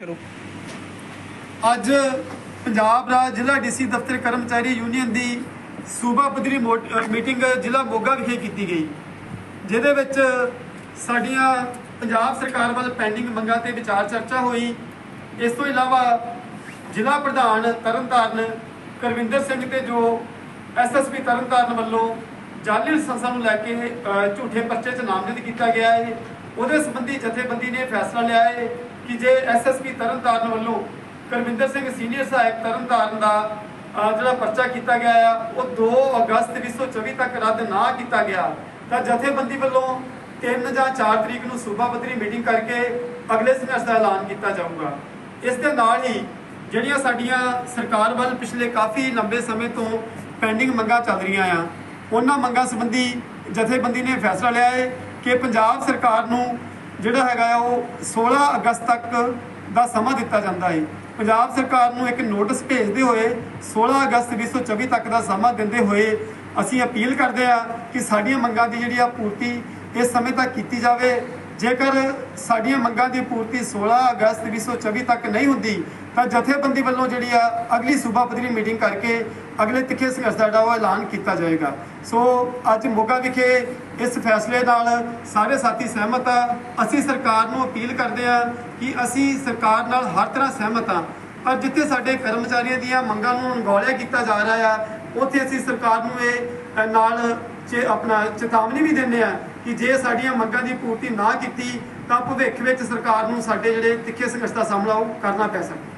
ਕਰੋ। ਅੱਜ ਪੰਜਾਬ ਰਾਜ ਜ਼ਿਲ੍ਹਾ ਡੀਸੀ ਦਫ਼ਤਰ ਕਰਮਚਾਰੀ ਯੂਨੀਅਨ ਦੀ ਸੂਬਾ ਪੱਧਰੀ ਮੋ- ਮੀਟਿੰਗ ਜ਼ਿਲ੍ਹਾ ਮੋਗਾ ਵਿਖੇ ਕੀਤੀ ਗਈ, ਜਿਹਦੇ ਵਿੱਚ ਸਾਡੀਆਂ ਪੰਜਾਬ ਸਰਕਾਰ ਵੱਲ ਪੈਂਡਿੰਗ ਮੰਗਾਂ ਤੇ ਵਿਚਾਰ ਚਰਚਾ ਹੋਈ। ਇਸ ਤੋਂ ਇਲਾਵਾ ਜ਼ਿਲ੍ਹਾ ਪ੍ਰਧਾਨ ਤਰਨਤਾਰਨ ਕਰਵਿੰਦਰ ਸਿੰਘ ਤੇ ਜੋ ਐਸਐਸਪੀ ਤਰਨਤਾਰਨ ਵੱਲੋਂ ਜਾਲੀ ਸੰਸਥਾ ਨੂੰ ਲੈ ਕੇ ਝੂਠੇ ਪਰਚੇ 'ਚ ਨਾਮਜ਼ਦ ਕੀਤਾ ਗਿਆ ਹੈ। ਉਹਦੇ ਸੰਬੰਧੀ ਜਥੇਬੰਦੀ ਨੇ ਫੈਸਲਾ ਲਿਆ ਹੈ ਕਿ ਜੇ ਐਸਐਸਪੀ ਤਰਨਤਾਰਨ ਵੱਲੋਂ ਕਰਮਿੰਦਰ ਸਿੰਘ ਸੀਨੀਅਰ ਸਹਾਇਕ ਤਰਨਤਾਰਨ ਦਾ ਜਿਹੜਾ ਪਰਚਾ ਕੀਤਾ ਗਿਆ ਆ, ਉਹ 2 ਅਗਸਤ 2024 ਤੱਕ ਰੱਦ ਨਾ ਕੀਤਾ ਗਿਆ, ਤਾਂ ਜਥੇਬੰਦੀ ਵੱਲੋਂ 3 ਜਾਂ 4 ਤਰੀਕ ਨੂੰ ਸੂਬਾ ਪੱਧਰੀ ਮੀਟਿੰਗ ਕਰਕੇ ਅਗਲੇ ਸੰਘਰਸ਼ ਦਾ ਐਲਾਨ ਕੀਤਾ ਜਾਊਗਾ। ਇਸ ਦੇ ਨਾਲ ਹੀ ਜਿਹੜੀਆਂ ਸਾਡੀਆਂ ਸਰਕਾਰ ਵੱਲ ਪਿਛਲੇ ਕਾਫੀ ਲੰਬੇ ਸਮੇਂ ਤੋਂ ਪੈਂਡਿੰਗ ਮੰਗਾਂ ਚੱਲ ਰਹੀਆਂ ਆ, ਉਹਨਾਂ ਮੰਗਾਂ ਸੰਬੰਧੀ ਜਥੇਬੰਦੀ ਨੇ ਫੈਸਲਾ ਲਿਆ ਹੈ ਕਿ ਪੰਜਾਬ ਸਰਕਾਰ ਨੂੰ ਜਿਹੜਾ ਹੈਗਾ ਆ ਉਹ 16 ਅਗਸਤ ਤੱਕ ਦਾ ਸਮਾਂ ਦਿੱਤਾ ਜਾਂਦਾ ਹੈ ਪੰਜਾਬ ਸਰਕਾਰ ਨੂੰ ਇੱਕ ਨੋਟਿਸ ਭੇਜਦੇ ਹੋਏ 16 ਅਗਸਤ 2024 ਤੱਕ ਦਾ ਸਮਾਂ ਦਿੰਦੇ ਹੋਏ ਅਸੀਂ ਅਪੀਲ ਕਰਦੇ ਆ ਕਿ ਸਾਡੀਆਂ ਮੰਗਾਂ ਦੀ ਜਿਹੜੀ ਆ ਪੂਰਤੀ ਇਸ ਸਮੇਂ ਤੱਕ ਕੀਤੀ ਜਾਵੇ ਜੇਕਰ ਸਾਡੀਆਂ ਮੰਗਾਂ ਦੀ ਪੂਰਤੀ 16 ਅਗਸਤ 2024 ਤੱਕ ਨਹੀਂ ਹੁੰਦੀ, ਤਾਂ ਜਥੇਬੰਦੀ ਵੱਲੋਂ ਜਿਹੜੀ ਆ ਅਗਲੀ ਸੂਬਾ ਪੱਧਰੀ ਮੀਟਿੰਗ ਕਰਕੇ ਅਗਲੇ ਤਿੱਖੇ ਸੰਘਰਸ਼ ਦਾ ਜਿਹੜਾ ਉਹ ਐਲਾਨ ਕੀਤਾ ਜਾਏਗਾ। ਸੋ ਅੱਜ ਮੋਗਾ ਵਿਖੇ ਇਸ ਫੈਸਲੇ ਨਾਲ ਸਾਰੇ ਸਾਥੀ ਸਹਿਮਤ ਆ। ਅਸੀਂ ਸਰਕਾਰ ਨੂੰ ਅਪੀਲ ਕਰਦੇ ਆ ਕਿ ਅਸੀਂ ਸਰਕਾਰ ਨਾਲ ਹਰ ਤਰ੍ਹਾਂ ਸਹਿਮਤ ਆ। ਪਰ ਜਿੱਥੇ ਸਾਡੇ ਕਰਮਚਾਰੀਆਂ ਦੀਆਂ ਮੰਗਾਂ ਨੂੰ ਅਣਗੌਲਿਆ ਕੀਤਾ ਜਾ ਰਿਹਾ ਆ, ਉੱਥੇ ਅਸੀਂ ਸਰਕਾਰ ਨੂੰ ਇਹ ਨਾਲ ਚ ਆਪਣਾ ਚੇਤਾਵਨੀ ਵੀ ਦਿੰਦੇ ਆ ਕਿ ਜੇ ਸਾਡੀਆਂ ਮੰਗਾਂ ਦੀ ਪੂਰਤੀ ਨਾ ਕੀਤੀ, ਤਾਂ ਭਵਿੱਖ ਵਿੱਚ ਸਰਕਾਰ ਨੂੰ ਸਾਡੇ ਜਿਹੜੇ ਤਿੱਖੇ ਸੰਘਰਸ਼ ਦਾ ਸਾਹਮਣਾ ਉਹ ਕਰਨਾ ਪੈ ਸਕਦਾ।